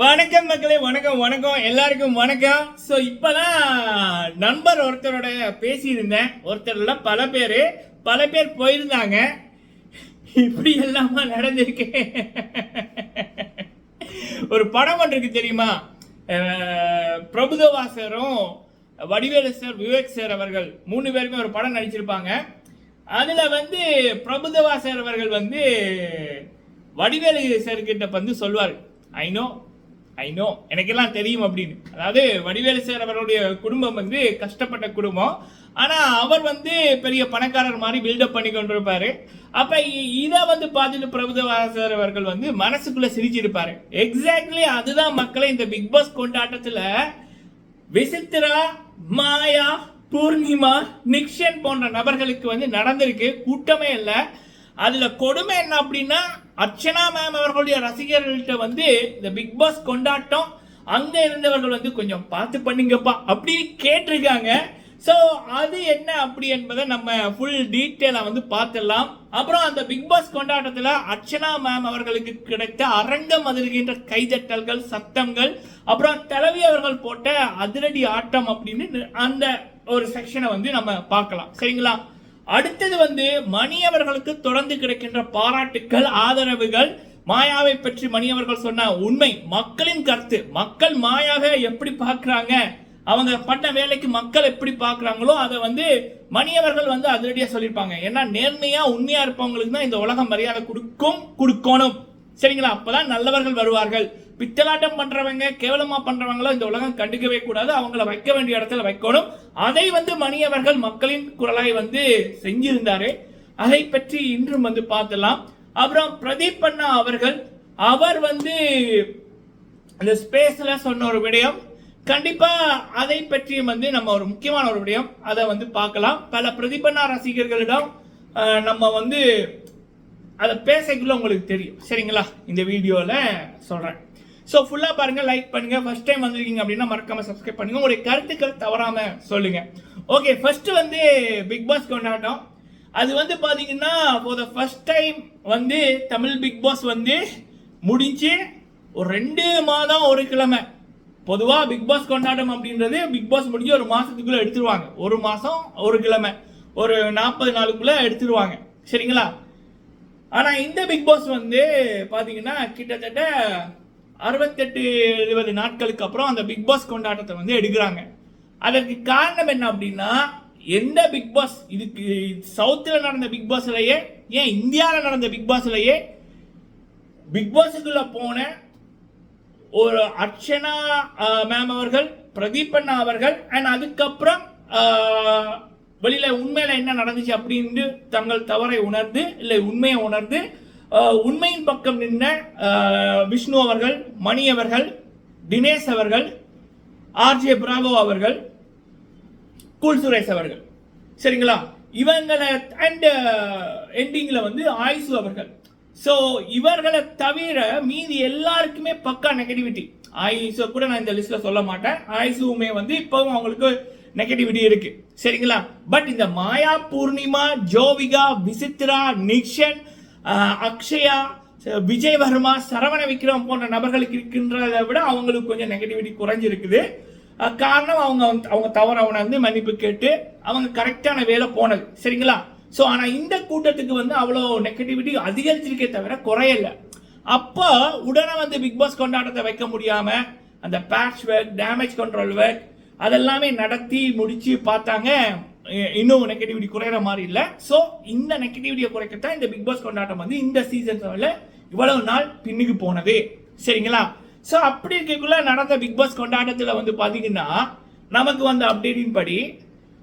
வணக்கம் மக்களே வணக்கம் வணக்கம். எல்லாருக்கும் வணக்கம். ஸோ இப்போதான் நண்பர் ஒருத்தரோட பேசியிருந்தேன். ஒருத்தர்ல பல பேர் பல பேர் போயிருந்தாங்க. இப்படி எல்லாமா நடந்திருக்கு. ஒரு படம் ஒன்று இருக்கு தெரியுமா? பிரபுதவாசரும் வடிவேலு சார் விவேக் சார் அவர்கள் மூணு பேருமே ஒரு படம் நடிச்சிருப்பாங்க. அதில் வந்து பிரபுதவாசர் அவர்கள் வந்து வடிவேலு சார் கிட்ட வந்து சொல்வார். ஐ நோ ஐ நோ எனக்கெல்லாம் தெரியும் அப்படின்னு. அதாவது வடிவேலு சார் அவருடைய குடும்பம் வந்து கஷ்டப்பட்ட குடும்பம். ஆனால் அவர் வந்து பெரிய பணக்காரர் மாதிரி பில்டப் பண்ணி கொண்டிருப்பார். அப்போ இதை வந்து பார்த்துட்டு பிரபுதவாசர் அவர்கள் வந்து மனசுக்குள்ளே சிரிச்சிருப்பார். எக்ஸாக்ட்லி அதுதான் மக்களை இந்த பிக் பாஸ் கொண்டாட்டத்தில் விசித்திரா மாயா பூர்ணிமா நிக்ஷன் போன்ற நபர்களுக்கு வந்து நடந்திருக்கு. கூட்டமே இல்லை. அதில் கொடுமை என்ன அப்படின்னா அர்ச்சனா மேம் அவர்களுடைய ரசிகர்கள்ட்ட வந்து இந்த பிக் பாஸ் கொண்டாட்டம் அங்க இருந்தவர்கள் வந்து கொஞ்சம் பார்த்து பண்ணுங்கப்பா அப்படின்னு கேட்டிருக்காங்க. ஸோ அது என்ன அப்படி என்பதை நம்ம ஃபுல் டீட்டெயிலாக வந்து பார்த்துடலாம். அப்புறம் அந்த பிக் பாஸ் கொண்டாட்டத்தில் அர்ச்சனா மேம் அவர்களுக்கு கிடைத்த அரங்கம் அதிர்கின்ற கைதட்டல்கள் சத்தங்கள் அப்புறம் தலைவி அவர்கள் போட்ட அதிரடி ஆட்டம் அப்படின்னு அந்த ஒரு செக்ஷனை வந்து நம்ம பார்க்கலாம். சரிங்களா? அடுத்தது வந்து மணி அவர்களுக்கு தொடர்ந்து கிடைக்கின்ற பாராட்டுக்கள் ஆதரவுகள். மாயாவை பற்றி மணி அவர்கள் சொன்ன உண்மை மக்களின் கருத்து. மக்கள் மாயாவை எப்படி பார்க்குறாங்க? அவங்க பண்ண வேலைக்கு மக்கள் எப்படி பார்க்குறாங்களோ அதை வந்து மணியவர்கள் வந்து அதிரடியாக சொல்லியிருப்பாங்க. ஏன்னா நேர்மையாக உண்மையாக இருப்பவங்களுக்கு தான் இந்த உலகம் மரியாதை கொடுக்கும் கொடுக்கணும். சரிங்களா? அப்பதான் நல்லவர்கள் வருவார்கள். பித்தலாட்டம் பண்றவங்க கேவலமா பண்றவங்களோ இந்த உலகம் கண்டுக்கவே கூடாது. அவங்கள வைக்க வேண்டிய இடத்துல வைக்கணும். அதை வந்து மணியவர்கள் மக்களின் குரலாய் வந்து செஞ்சிருந்தாரு. அதை பற்றி இன்றும் வந்து பார்த்துலாம். அப்புறம் பிரதீப் அண்ணா அவர்கள் அவர் வந்து அந்த ஸ்பேஸ்ல சொன்ன ஒரு விடயம். கண்டிப்பா அதை பற்றியும் வந்து நம்ம ஒரு முக்கியமான ஒரு விடயம். அதை வந்து பார்க்கலாம். பல பிரதிபண்ணா ரசிகர்களிடம் நம்ம வந்து அதை பேசக்குள்ள உங்களுக்கு தெரியும். சரிங்களா? இந்த வீடியோவில் சொல்கிறேன் ஸோ ஃபுல்லாக பாருங்கள் லைக் பண்ணுங்கள் ஃபஸ்ட் டைம் வந்திருக்கீங்க அப்படின்னா மறக்காமல் சப்ஸ்கிரைப் பண்ணுங்கள் உங்களுடைய கருத்துக்கள் தவறாமல் சொல்லுங்கள் ஓகே ஃபர்ஸ்ட் வந்து பிக் பாஸ் கொண்டாட்டம். அது வந்து பார்த்தீங்கன்னா ஃபார் த ஃபர்ஸ்ட் டைம் வந்து தமிழ் பிக் பாஸ் வந்து முடிஞ்சு ஒரு ரெண்டு மாதம் ஒரு கிழமை. பொதுவாக பிக் பாஸ் கொண்டாட்டம் அப்படின்றது பிக் பாஸ் முடிஞ்சு ஒரு மாதத்துக்குள்ளே எடுத்துருவாங்க. ஒரு மாதம் ஒரு கிழமை. ஒரு நாற்பது நாளுக்குள்ளே எடுத்துருவாங்க. சரிங்களா? ஆனால் இந்த பிக் பாஸ் வந்து பார்த்தீங்கன்னா கிட்டத்தட்ட அறுபத்தெட்டு எழுபது நாட்களுக்கு அப்புறம் அந்த பிக் பாஸ் கொண்டாட்டத்தை வந்து எடுக்கிறாங்க. அதற்கு காரணம் என்ன அப்படின்னா எந்த பிக் பாஸ் இதுக்கு சவுத்தில் நடந்த பிக் பாஸ்லையே ஏன் இந்தியாவில் நடந்த பிக் பாஸ்லையே பிக் பாஸுக்குள்ளே போன ஒரு அர்ச்சனா மேம் அவர்கள் பிரதீப் அண்ணா அவர்கள் அண்ட் அதுக்கப்புறம் வெளியில் உண்மையில் என்ன நடந்துச்சு அப்படின்னு தங்கள் தவறை உணர்ந்து இல்லை உண்மையை உணர்ந்து உண்மையின் பக்கம் நின்ற விஷ்ணு அவர்கள் மணி அவர்கள் தினேஷ் அவர்கள் ஆர்ஜே பிராவோ அவர்கள் கூல் சுரேஷ் அவர்கள். சரிங்களா? இவங்களை அண்ட் எண்டிங்கில் வந்து ஆயுசு அவர்கள். ஸோ இவர்களை தவிர மீதி எல்லாருக்குமே பக்கா நெகட்டிவிட்டி ஆயுஷை கூட நான் இந்த லிஸ்ட்ல சொல்ல மாட்டேன். ஆயுசுமே வந்து இப்பவும் அவங்களுக்கு நெகட்டிவிட்டி இருக்கு. சரிங்களா? பட் இந்த மாயா பூர்ணிமா ஜோவிகா விசித்ரா நிக்ஷன் அக்ஷயா விஜய் வர்மா சரவண விக்ரம் போன்ற நபர்களுக்கு இருக்கின்றதை விட அவங்களுக்கு கொஞ்சம் நெகட்டிவிட்டி குறைஞ்சிருக்குது. காரணம் அவங்க வந்து- அவங்க தவற உணர்ந்து மன்னிப்பு கேட்டு அவங்க கரெக்டான வேலை போனது. சரிங்களா? ஸோ ஆனால் இந்த கூட்டத்துக்கு வந்து அவ்வளோ நெகட்டிவிட்டி அதிகரிச்சிருக்கே தவிர குறையல. அப்போ உடனே வந்து பிக் பாஸ் கொண்டாட்டத்தை வைக்க முடியாமல் அந்த patch work damage control work அதெல்லாமே நடத்தி முடித்து பார்த்தாங்க. இன்னும் நெகட்டிவிட்டி குறையிற மாதிரி இல்லை. ஸோ இந்த நெகட்டிவிட்டியை குறைக்கத்தான் இந்த பிக் பாஸ் கொண்டாட்டம் வந்து இந்த சீசன் இவ்வளவு நாள் பின்னுக்கு போனது. சரிங்களா? ஸோ அப்படி இருக்கக்குள்ள நடந்த பிக் பாஸ் கொண்டாட்டத்தில் வந்து பார்த்தீங்கன்னா நமக்கு வந்த அப்டேட்டின் படி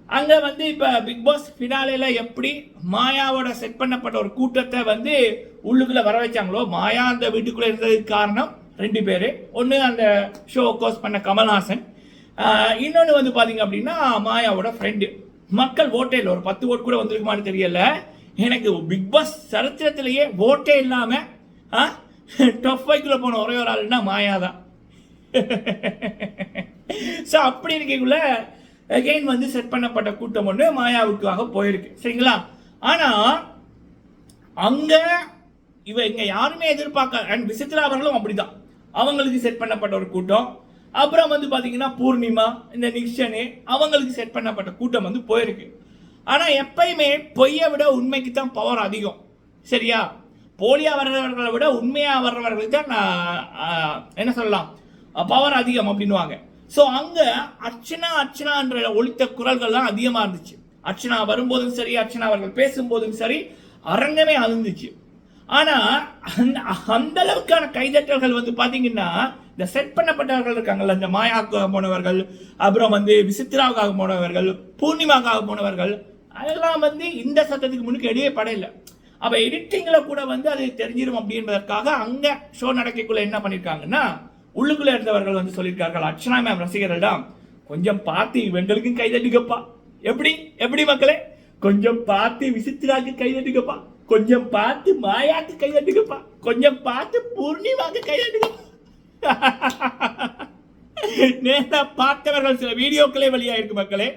அங்கே வந்து இப்போ பிக் பாஸ் ஃபினாலேல எப்படி மாயாவோட செட் பண்ணப்பட்ட ஒரு கூட்டத்தை வந்து உள்ளுக்குள்ளே வர வச்சாங்களோ மாயா அந்த வீட்டுக்குள்ளே இருந்ததுக்கு காரணம் ரெண்டு பேர். ஒன்று அந்த ஷோ கோஸ் பண்ண கமல்ஹாசன். இன்னொன்று வந்து பார்த்தீங்க அப்படின்னா மாயாவோட ஃப்ரெண்டு மக்கள் ஓட்டே இல்லை. ஒரு பத்து ஓட்டு கூட வந்திருக்குமான்னு தெரியல. எனக்கு பிக் பாஸ் சரித்திரத்திலேயே ஓட்டே இல்லாமல் டஃப் ஃபைவ்க்குள்ள போன ஒரே ஒரு ஆள்னா மாயா தான் ஸோ அப்படி இருக்கக்குள்ள அகைன் வந்து செட் பண்ணப்பட்ட கூட்டம் ஒன்று மாயாவுக்காக போயிருக்கு. சரிங்களா? ஆனால் அங்கே இவ இங்கே யாருமே எதிர்பார்க்க அண்ட் விசித்ரா அவர்களும் அப்படிதான். அவங்களுக்கு செட் பண்ணப்பட்ட ஒரு கூட்டம். அப்புறம் வந்து பார்த்தீங்கன்னா பூர்ணிமா இந்த நிக்ஷனு அவங்களுக்கு செட் பண்ணப்பட்ட கூட்டம் வந்து போயிருக்கு. ஆனால் எப்பயுமே பொய்யை விட உண்மைக்கு தான் பவர் அதிகம். சரியா? போலியாக வர்றவர்களை விட உண்மையாக வர்றவர்களுக்கு தான் நான், என்ன சொல்லலாம்? பவர் அதிகம் அப்படின்னுவாங்க. ஸோ அங்கே அர்ச்சனா அர்ச்சனான்ற ஒழித்த குரல்கள்லாம் அதிகமாக இருந்துச்சு. அர்ச்சனா வரும்போதும் சரி அர்ச்சனா அவர்கள் பேசும்போதும் சரி அரங்கமே அழுந்துச்சு ஆனால் அந்த அந்த அளவுக்கான கைதட்டல்கள் வந்து பார்த்தீங்கன்னா இந்த செட் பண்ணப்பட்டவர்கள் இருக்காங்கல்ல இந்த மாயாவுக்காக போனவர்கள் அப்புறம் வந்து விசித்ராவுக்காக போனவர்கள் பூர்ணிமாவுக்காக போனவர்கள் அதெல்லாம் வந்து இந்த சத்தத்துக்கு முன்னுக்கு எடியே படையில. அப்போ எடிட்டிங்கில் கூட வந்து அது தெரிஞ்சிடும் அப்படின்றதற்காக அங்கே ஷோ நடக்கக்குள்ள என்ன பண்ணியிருக்காங்கன்னா உள்ளுக்குள்ளே இருந்தவர்கள் வந்து சொல்லியிருக்கார்கள் அர்ச்சனா மேம் ரசிகர்களிடம் கொஞ்சம் பார்த்து இவங்களுக்கும் கைதட்டுக்கப்பா எப்படி? எப்படி மக்களே? கொஞ்சம் பார்த்து விசித்திராக்கு கைதட்டுக்கப்பா கொஞ்சம் பார்த்து மாயாக்கு கைதட்டுக்கப்பா கொஞ்சம் பார்த்து பூர்ணிமாக்கு கைதட்டுக்கப்பா நேரா பார்த்தவர்கள் சில வீடியோக்களே வெளியாயிருக்கு மக்களே.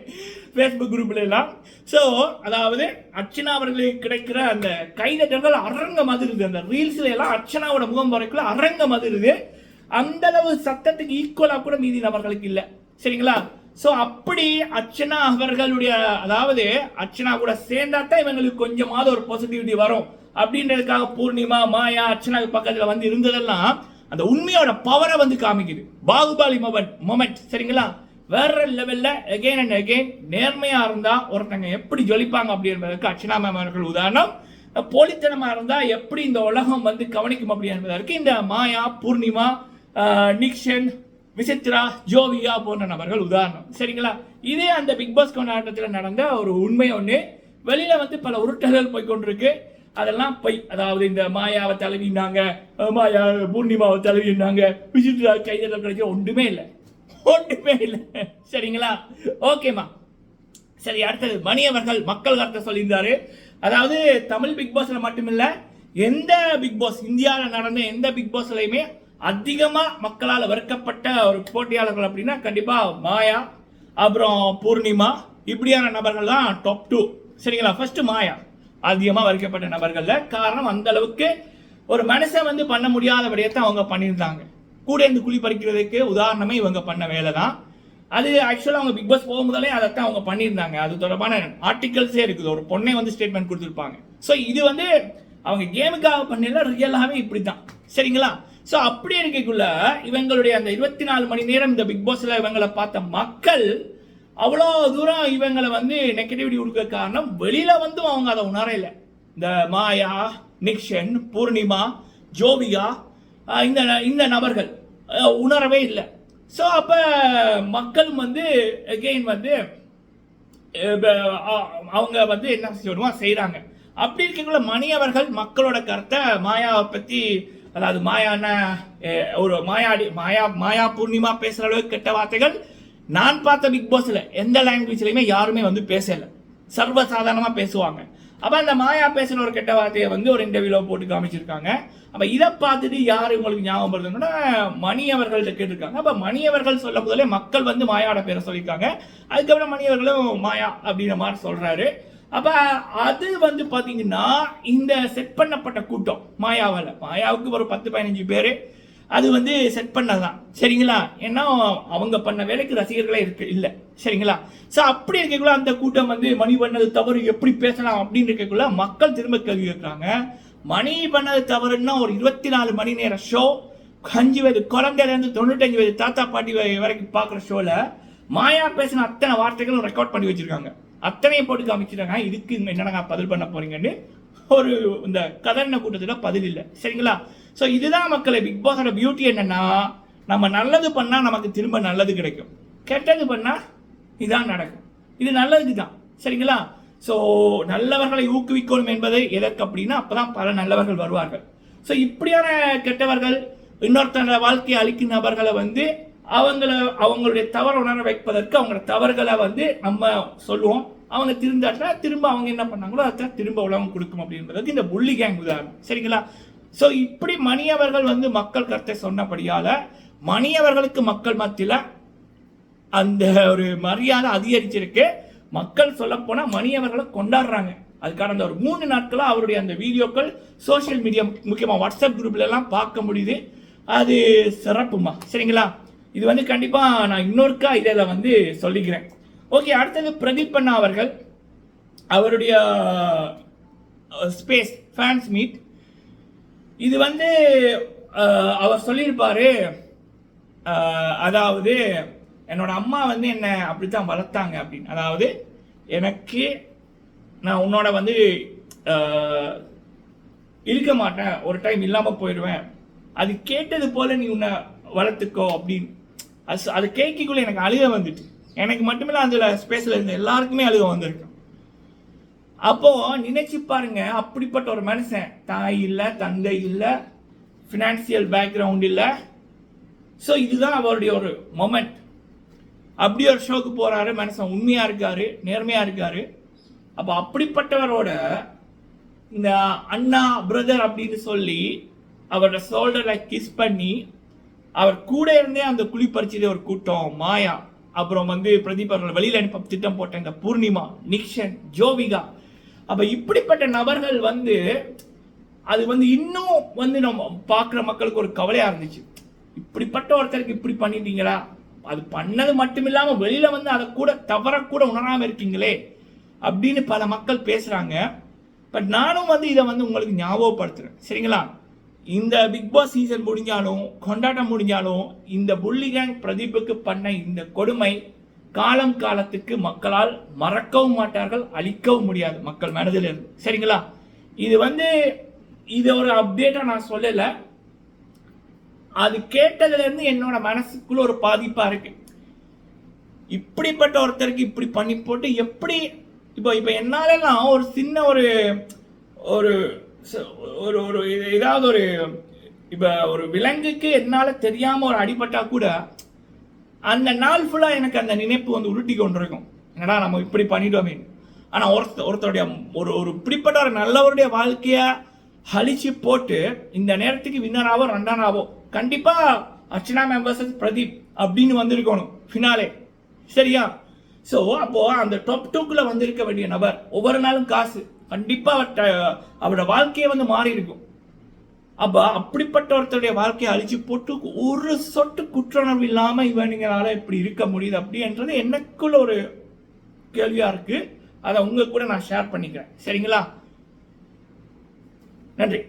ஃபேஸ்புக் குரூப்ல எல்லாம். ஸோ அதாவது அர்ச்சனா அவர்களுக்கு கிடைக்கிற அந்த கைதட்டங்கள் அரங்க மதிருது அந்த ரீல்ஸ்ல எல்லாம் அர்ச்சனாவோட முகம் வரைக்குள்ள அரங்க மதிருது அந்த அளவு சத்தத்துக்கு ஈக்குவலாக கூட மீதி நபர்களுக்கு இல்லை. சரிங்களா? ஸோ அப்படி அர்ச்சனா அவர்களுடைய அதாவது அர்ச்சனா கூட சேர்ந்தா தான் இவங்களுக்கு கொஞ்சமாவது ஒரு பாசிட்டிவிட்டி வரும். அப்படின்றதுக்காக பூர்ணிமா மாயா அர்ச்சனாவுக்கு பக்கத்தில் வந்து இருந்ததெல்லாம் அந்த உண்மையோட பவரை வந்து காமிக்குது. பாகுபாலி மொமெண்ட் மொமெண்ட் சரிங்களா? வேற லெவலில் அகைன் அண்ட் அகைன் நேர்மையாக இருந்தால் ஒருத்தங்க எப்படி ஜொலிப்பாங்க அப்படின்றதுக்கு அர்ச்சனா மேம் அவர்கள் உதாரணம். போலித்தனமாக இருந்தால் எப்படி இந்த உலகம் வந்து கவனிக்கும் அப்படி என்பதற்கு இந்த மாயா பூர்ணிமா நிக்ஷன் விசித்ரா ஜோவியா போன்ற நபர்கள் உதாரணம். சரிங்களா? இதே அந்த பிக் பாஸ் கொண்டாட்டத்தில் நடந்த ஒரு உண்மை ஒன்று வெளியில் வந்து பல உருட்டல்கள் போய்கொண்டிருக்கு அதெல்லாம் பொய் அதாவது இந்த மாயாவை தழுவினாங்க மாயா பூர்ணிமாவை தழுவினாங்க விசித்ரா கைதல் கிடைச்ச ஒன்றுமே இல்லை. ஒன்றுமே இல்லை. சரிங்களா? ஓகேம்மா சரி அடுத்தது மணி அவர்கள் மக்கள் கருத்தை சொல்லியிருந்தாரு. அதாவது தமிழ் பிக் பாஸ்ல மட்டுமில்ல எந்த பிக் பாஸ் இந்தியாவில் நடந்த எந்த பிக் பாஸ்லையுமே அதிகமாக மக்களால் வெறுக்கப்பட்ட ஒரு போட்டியாளர்கள் அப்படின்னா கண்டிப்பாக மாயா அப்புறம் பூர்ணிமா இப்படியான நபர்கள் தான் டாப் டூ சரிங்களா? ஃபர்ஸ்ட் மாயா. அதிகமாக வரைக்கப்பட்ட நபர்களில் காரணம் அந்த அளவுக்கு ஒரு மனுஷன் வந்து பண்ண முடியாத விடயத்தை அவங்க பண்ணியிருந்தாங்க. கூட இருந்து குழி பறிக்கிறதுக்கு உதாரணமே இவங்க பண்ண வேலை தான். அது ஆக்சுவலாக அவங்க பிக் பாஸ் போகும்போதே தான் அவங்க பண்ணியிருந்தாங்க. அது தொடர்பான ஆர்டிகல்ஸே இருக்குது. ஒரு பொண்ணே வந்து ஸ்டேட்மெண்ட் கொடுத்துருப்பாங்க. ஸோ இது வந்து அவங்க கேமுக்காக பண்ணல ரியலாகவே இப்படி தான் சரிங்களா? ஸோ அப்படி இருக்கக்குள்ள இவங்களுடைய அந்த இருபத்தி நாலு மணி நேரம் இந்த பிக் பாஸில் இவங்களை பார்த்த மக்கள் அவ்வளோ தூரம் இவங்களை வந்து நெகட்டிவிட்டி கொடுக்க காரணம் வெளியில் வந்து அவங்க அதை உணரல இந்த மாயா நிக்ஷன் பூர்ணிமா ஜோபிகா இந்த இந்த நபர்கள் உணரவே இல்லை. ஸோ அப்போ மக்களும் வந்து எகெயின் வந்து அவங்க வந்து என்ன சொல்லுவா செய்கிறாங்க அப்படி இருக்கக்குள்ள மணி அவர்கள் மக்களோட கருத்தை மாயாவை பற்றி அதாவது மாயான ஒரு மாயாடி மாயா மாயா பூர்ணிமா பேசுகிற அளவுக்கு கெட்ட வார்த்தைகள் நான் பார்த்த பிக் பாஸில் எந்த லாங்குவேஜ்லையுமே யாருமே வந்து பேசலை. சர்வசாதாரணமாக பேசுவாங்க. அப்போ அந்த மாயா பேசுகிற ஒரு கெட்ட வார்த்தையை வந்து ஒரு இன்டர்வியூவில் போட்டு காமிச்சிருக்காங்க. அப்போ இதை பார்த்துட்டு யார் உங்களுக்கு ஞாபகம் வருதுன்னா மணி அவர்கள்ட்ட கேட்டிருக்காங்க. அப்போ மணி அவர்கள் சொல்ல முதலே மக்கள் வந்து மாயாவோட பேரை சொல்லியிருக்காங்க. அதுக்கப்புறம் மணி அவர்களும் மாயா அப்படின்ற மாதிரி சொல்கிறாரு அப்போ அது வந்து பார்த்தீங்கன்னா இந்த செட் பண்ணப்பட்ட கூட்டம் மாயாவில். மாயாவுக்கு ஒரு பத்து பதினஞ்சு பேர். அது வந்து செட் பண்ணதான். சரிங்களா? ஏன்னா அவங்க பண்ண வேலைக்கு ரசிகர்களே இருக்கு இல்லை. சரிங்களா? ஸோ அப்படி இருக்கக்குள்ள அந்த கூட்டம் வந்து மணி பண்ணது தவறு எப்படி பேசலாம் அப்படின்னு இருக்கக்குள்ள மக்கள் திரும்ப கேள்வி கேட்குறாங்க. மணி பண்ணது தவறுன்னா ஒரு இருபத்தி நாலு மணி நேர ஷோ அஞ்சு வயது குழந்தையிலேருந்து தொண்ணூத்தஞ்சு வயது தாத்தா பாட்டி வரைக்கும் பார்க்குற ஷோவில் மாயா பேசின அத்தனை வார்த்தைகளும் ரெக்கார்ட் பண்ணி வச்சுருக்காங்க. அத்தனையும் போட்டு காமிச்சிருக்காங்க. இதுக்கு என்னடா பதில் பண்ண போறீங்கன்னு ஒரு இந்த கதறின கூட்டத்தில் பதில் இல்லை. சரிங்களா? ஸோ இதுதான் மக்களை பிக் பாஸோட பியூட்டி என்னன்னா நம்ம நல்லது பண்ணால் நமக்கு திரும்ப நல்லது கிடைக்கும். கெட்டது பண்ணால் இதான் நடக்கும். இது நல்லதுக்கு தான். சரிங்களா? ஸோ நல்லவர்களை ஊக்குவிக்கணும் என்பது எதற்கு அப்படின்னா அப்பதான் பல நல்லவர்கள் வருவார்கள். ஸோ இப்படியான கெட்டவர்கள் இன்னொருத்தர வாழ்க்கையை அழிக்கும் நபர்களை வந்து அவங்கள அவங்களுடைய தவறு உணர வைப்பதற்கு அவங்களோட தவறுகளை வந்து நம்ம சொல்லுவோம். அவங்க திருந்தாட்டினா திரும்ப அவங்க என்ன பண்ணாங்களோ அதான் திரும்ப உலகம் கொடுக்கும் அப்படின்றதுக்கு இந்த புள்ளி கேங் உதாரணம். சரிங்களா? ஸோ இப்படி மணியவர்கள் வந்து மக்கள் கருத்தை சொன்னபடியால் மணியவர்களுக்கு மக்கள் மத்தியில் அந்த ஒரு மரியாதை அதிகரிச்சிருக்கு. மக்கள் சொல்லப்போனால் மணியவர்களை கொண்டாடுறாங்க. அதுக்கான அந்த ஒரு மூணு நாட்களாக அவருடைய அந்த வீடியோக்கள் சோஷியல் மீடியா முக்கியமாக வாட்ஸ்அப் குரூப்லலாம் பார்க்க முடியுது. அது சிறப்புமா? சரிங்களா? இது வந்து கண்டிப்பாக நான் இன்னொருக்கா இதில் வந்து சொல்லிக்கிறேன். ஓகே அடுத்தது பிரதீப் அண்ணா அவர்கள். அவருடைய ஸ்பேஸ் ஃபேன்ஸ் மீட் இது வந்து அவர் சொல்லியிருப்பாரு அதாவது என்னோட அம்மா வந்து என்னை அப்படித்தான் வளர்த்தாங்க அப்படின்னு. அதாவது எனக்கு நான் உன்னோட வந்து இருக்க மாட்டேன் ஒரு டைம் இல்லாமல் போயிடுவேன். அது கேட்டது போல் நீ உன்னை வளர்த்துக்கோ அப்படின்னு. அது அது கேட்கக்குள்ள எனக்கு அழுக வந்துட்டு. எனக்கு மட்டுமில்ல அதில் ஸ்பேஸில் இருந்த எல்லாருக்குமே அழுக வந்திருக்கு. அப்போது நினைச்சு பாருங்க அப்படிப்பட்ட ஒரு மனுஷன் தாய் இல்லை தந்தை இல்லை ஃபினான்சியல் பேக்ரவுண்ட் இல்லை. ஸோ இதுதான் அவருடைய ஒரு மொமெண்ட் அப்படி ஒரு ஷோக்கு போகிறாரு மனுஷன் உண்மையாக இருக்காரு நேர்மையாக இருக்காரு. அப்போ அப்படிப்பட்டவரோட இந்த அண்ணா பிரதர் அப்படின்னு சொல்லி அவரோட ஷோல்டரை கிஸ் பண்ணி அவர் கூட இருந்தே அந்த குழி பறிச்சதே ஒரு கூட்டம் மாயா. அப்புறம் வந்து பிரதீப் அவர்கள் வெளியில் அனுப்ப திட்டம் போட்ட இந்த பூர்ணிமா நிக்ஷன் ஜோவிகா. அப்போ இப்படிப்பட்ட நபர்கள் வந்து அது வந்து இன்னும் வந்து நம்ம பார்க்குற மக்களுக்கு ஒரு கவலையாக இருந்துச்சு. இப்படிப்பட்ட ஒருத்தருக்கு இப்படி பண்ணிட்டீங்களா? அது பண்ணது மட்டும் இல்லாமல் வெளியில் வந்து அதை கூட தவறக்கூட உணராமல் இருக்கீங்களே அப்படின்னு பல மக்கள் பேசுகிறாங்க பட் நானும் வந்து இதை வந்து உங்களுக்கு ஞாபகப்படுத்துகிறேன் சரிங்களா? இந்த பிக் பாஸ் சீசன் முடிஞ்சாலும் கொண்டாட்டம் முடிஞ்சாலும் இந்த புள்ளி கேங் பிரதீப்புக்கு பண்ண இந்த கொடுமை காலம் காலத்துக்கு மக்களால் மறக்கவும் மாட்டார்கள் அழிக்கவும் முடியாது மக்கள் மனதில் இருந்து சரிங்களா? இது வந்து இது ஒரு அப்டேட்டாக நான் சொல்லலை. அது கேட்டதுலேருந்து என்னோட மனசுக்குள்ள ஒரு பாதிப்பாக இருக்கு. இப்படிப்பட்ட ஒருத்தருக்கு இப்படி பண்ணி போட்டு எப்படி இப்போ இப்போ என்னாலலாம் ஒரு சின்ன ஒரு ஒரு ஒரு ஒரு இது- ஏதாவது ஒரு இப்போ ஒரு விலங்குக்கு என்னால் தெரியாமல் ஒரு அடிபட்டால் கூட அந்த நாள் ஃபுல்லாக எனக்கு அந்த நினைப்பு வந்து உருட்டி கொண்டிருக்கும். என்னடா நம்ம இப்படி பண்ணிட்டோமே? ஆனால் ஒருத்த ஒருத்தருடைய ஒரு ஒரு இப்படிப்பட்ட ஒரு நல்லவருடைய வாழ்க்கையை அழிச்சு போட்டு இந்த நேரத்துக்கு வின்னராவோ ரெண்டானாவோ கண்டிப்பாக அர்ச்சனா மெம்பர்ஸ் பிரதீப் அப்படின்னு வந்திருக்கணும் ஃபினாலே சரியா? ஸோ அப்போது அந்த டாப் டூக்குள்ள வந்திருக்க வேண்டிய நபர் ஒவ்வொரு நாளும் காசு. கண்டிப்பா அவரோட வாழ்க்கையை வந்து மாறி இருக்கும். அப்ப அப்படிப்பட்ட ஒருத்தருடைய வாழ்க்கையை அழிச்சு போட்டு ஒரு சொட்டு குற்றுணர்வு இல்லாம இவனுங்களால இப்படி இருக்க முடியுது அப்படின்றது எனக்குள்ள ஒரு கேள்வியா இருக்கு. அதை உங்க கூட நான் ஷேர் பண்ணிக்கிறேன். சரிங்களா? நன்றி.